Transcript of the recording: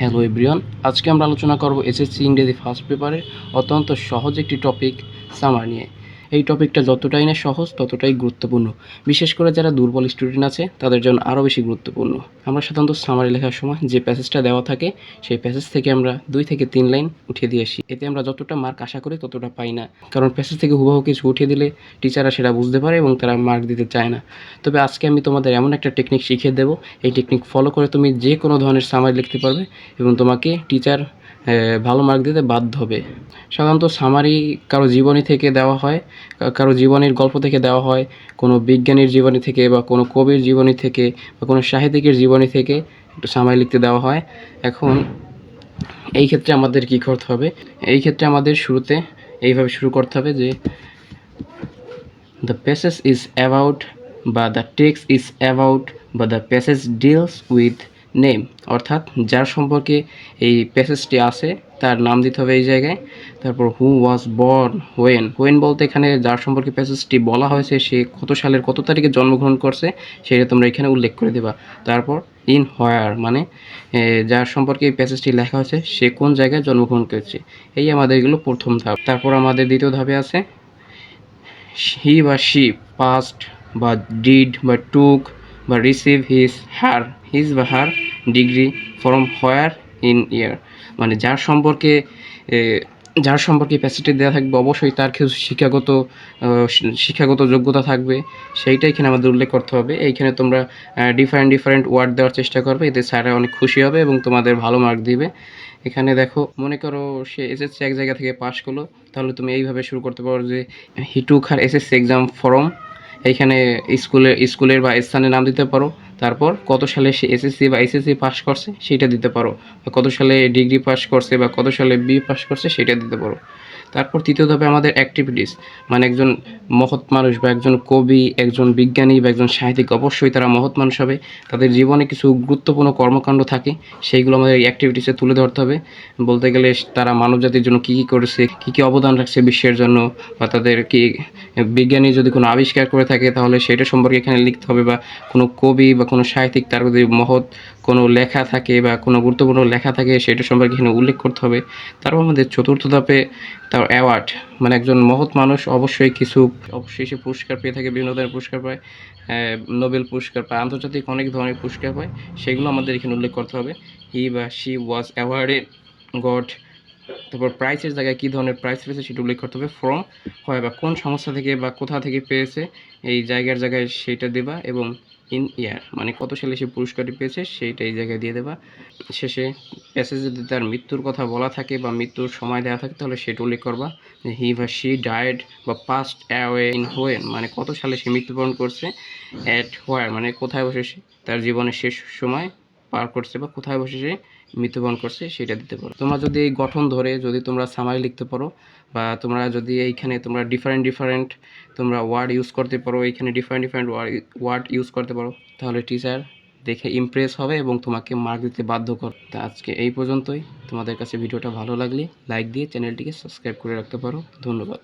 Hello everyone আজকে আমরা আলোচনা করব এসএসসি ইংরেজি ফার্স্ট পেপারে অত্যন্ত সহজ একটি টপিক সামার নিয়ে। এই টপিকটা যতটাই না সহজ, ততটাই গুরুত্বপূর্ণ। বিশেষ করে যারা দুর্বল স্টুডেন্ট আছে, তাদের জন্য আরও বেশি গুরুত্বপূর্ণ। আমরা সাধারণত সামারি লেখার সময় যে প্যাসেজটা দেওয়া থাকে, সেই প্যাসেজ থেকে আমরা দুই থেকে তিন লাইন উঠিয়ে দিয়ে আসি। এতে আমরা যতটা মার্ক আশা করি, ততটা পাই না। কারণ প্যাসেজ থেকে হুবাহু কিছু উঠিয়ে দিলে টিচাররা সেটা বুঝতে পারে এবং তারা মার্ক দিতে চায় না। তবে আজকে আমি তোমাদের এমন একটা টেকনিক শিখিয়ে দেবো। এই টেকনিক ফলো করে তুমি যে কোনো ধরনের সামারি লিখতে পারবে এবং তোমাকে টিচার ভালো মার্ক দিতে বাধ্য হবে। সাধারণত সামারি কারও জীবনী থেকে দেওয়া হয় কারও জীবনের গল্প থেকে দেওয়া হয়, কোনো বিজ্ঞানীর জীবনী থেকে বা কোনো কবির জীবনী থেকে বা কোনো সাহিত্যিকের জীবনী থেকে একটু সামারি লিখতে দেওয়া হয়। এখন এই ক্ষেত্রে আমাদের কী করতে হবে? এই ক্ষেত্রে আমাদের শুরুতে এইভাবে শুরু করতে হবে যে দ্য প্যাসেজ ইজ অ্যাবাউট বা দ্য টেক্সট ইজ অ্যাবাউট বা the passage deals with name, অর্থাৎ যার সম্পর্কে এই প্যাসেজটি আছে, তার নাম দিতে হবে এই জায়গায়। তারপর who was born when when বলতে এখানে যার সম্পর্কে প্যাসেজটি বলা হয়েছে, সে কত সালের, কত তারিখে জন্মগ্রহণ করছে, সেটা তোমরা এখানে উল্লেখ করে দেবা। তারপর ইন হোয়ার মানে যার সম্পর্কে এই প্যাসেজটি লেখা হয়েছে, সে কোন জায়গায় জন্মগ্রহণ করেছে। এই আমাদের এগুলো প্রথম ধাপ। তারপর আমাদের দ্বিতীয় ধাপে আছে হি বা শি পাস্ট বা ডিড বা টুক বা রিসিভ হিজ হার হিজ বা her degree from where in year মানে যার সম্পর্কে যার সম্পর্কে প্যাসেজটি দেওয়া থাকবে, অবশ্যই তার কিছু শিক্ষাগত শিক্ষাগত যোগ্যতা থাকবে। সেইটা এখানে আমাদের উল্লেখ করতে হবে। এইখানে তোমরা ডিফারেন্ট ডিফারেন্ট ওয়ার্ড দেওয়ার চেষ্টা করবে। এতে স্যাররা অনেক খুশি হবে এবং তোমাদের ভালো মার্ক দিবে। এখানে দেখো, মনে করো সে এসএসসি এক জায়গা থেকে পাশ করল। তাহলে তুমি এইভাবে শুরু করতে পারো যে he took her SSC exam form এইখানে স্কুলের স্কুলের বা স্থানের নাম দিতে পারো। তারপর কত সালে সে এসএসসি বা এসএসসি পাস করছে সেটা দিতে পারো। কত সালে ডিগ্রি পাস করছে বা কত সালে বি পাস করছে সেটা দিতে পারো। তারপর তৃতীয় ধাপে আমাদের অ্যাক্টিভিটিস মানে একজন মহৎ মানুষ বা একজন কবি, একজন বিজ্ঞানী বা একজন সাহিত্যিক অবশ্যই তারা মহৎ মানুষ হবে। তাদের জীবনে কিছু গুরুত্বপূর্ণ কর্মকাণ্ড থাকে, সেইগুলো আমাদের এই অ্যাক্টিভিটিসে তুলে ধরতে হবে। বলতে গেলে তারা মানবজাতির জন্য কী কী করেছে, কী কী অবদান রাখছে বিশ্বের জন্য, বা তাদের কি বিজ্ঞানী যদি কোনো আবিষ্কার করে থাকে, তাহলে সেটা সম্পর্কে এখানে লিখতে হবে, বা কোনো কবি বা কোনো সাহিত্যিক তার যদি মহৎ কোনো লেখা থাকে বা কোনো গুরুত্বপূর্ণ লেখা থাকে, সেটা সম্পর্কে এখানে উল্লেখ করতে হবে। তারপর আমাদের চতুর্থ ধাপে তার অ্যাওয়ার্ড মানে একজন মহৎ মানুষ অবশ্যই কিছু অবশ্যই সে পুরস্কার পেয়ে থাকে, বিভিন্ন ধরনের পুরস্কার পায় নোবেল পুরস্কার পায়, আন্তর্জাতিক অনেক ধরনের পুরস্কার পায়। সেগুলো আমাদের এখানে উল্লেখ করতে হবে। হি বা শি ওয়াজ অ্যাওয়ার্ডেড গড তারপর প্রাইসের জায়গায় কী ধরনের প্রাইস পেয়েছে সেটা উল্লেখ করতে হবে। ফ্রম হয় বা কোন সংস্থা থেকে বা কোথা থেকে পেয়েছে, এই জায়গার জায়গায় সেটা দেবা এবং ইন ইয়ার মানে কত সালে সে পুরস্কারটি পেয়েছে সেইটা এই জায়গায় দিয়ে দেবা। শেষে প্যাসেজ যদি তার মৃত্যুর কথা বলা থাকে বা মৃত্যুর সময় দেওয়া থাকে তাহলে সেটা উল্লেখ করবা হি বা শি ডায়েড বা পাস্ট অ্যাওয়ে ইন হোয়েন মানে কত সালে সে মৃত্যুবরণ করছে অ্যাট হোয়ার মানে কোথায় বসে তার জীবনের শেষ সময় পার করছে বা কোথায় বসে সে মৃত্যুবরণ করছে সেটা দিতে পারো। তোমরা যদি এই গঠন ধরে যদি তোমরা সামারি লিখতে পারো বা তোমরা যদি এইখানে তোমরা ডিফারেন্ট ডিফারেন্ট তোমরা ওয়ার্ড ইউজ করতে পারো, এইখানে ডিফারেন্ট ডিফারেন্ট ওয়ার্ড ইউজ করতে পারো, তাহলে টিচার দেখে ইমপ্রেস হবে এবং তোমাকে মার্ক দিতে বাধ্য কর আজকে এই পর্যন্তই। তোমাদের কাছে ভিডিওটা ভালো লাগলে লাইক দিয়ে চ্যানেলটিকে সাবস্ক্রাইব করে রাখতে পারো। ধন্যবাদ।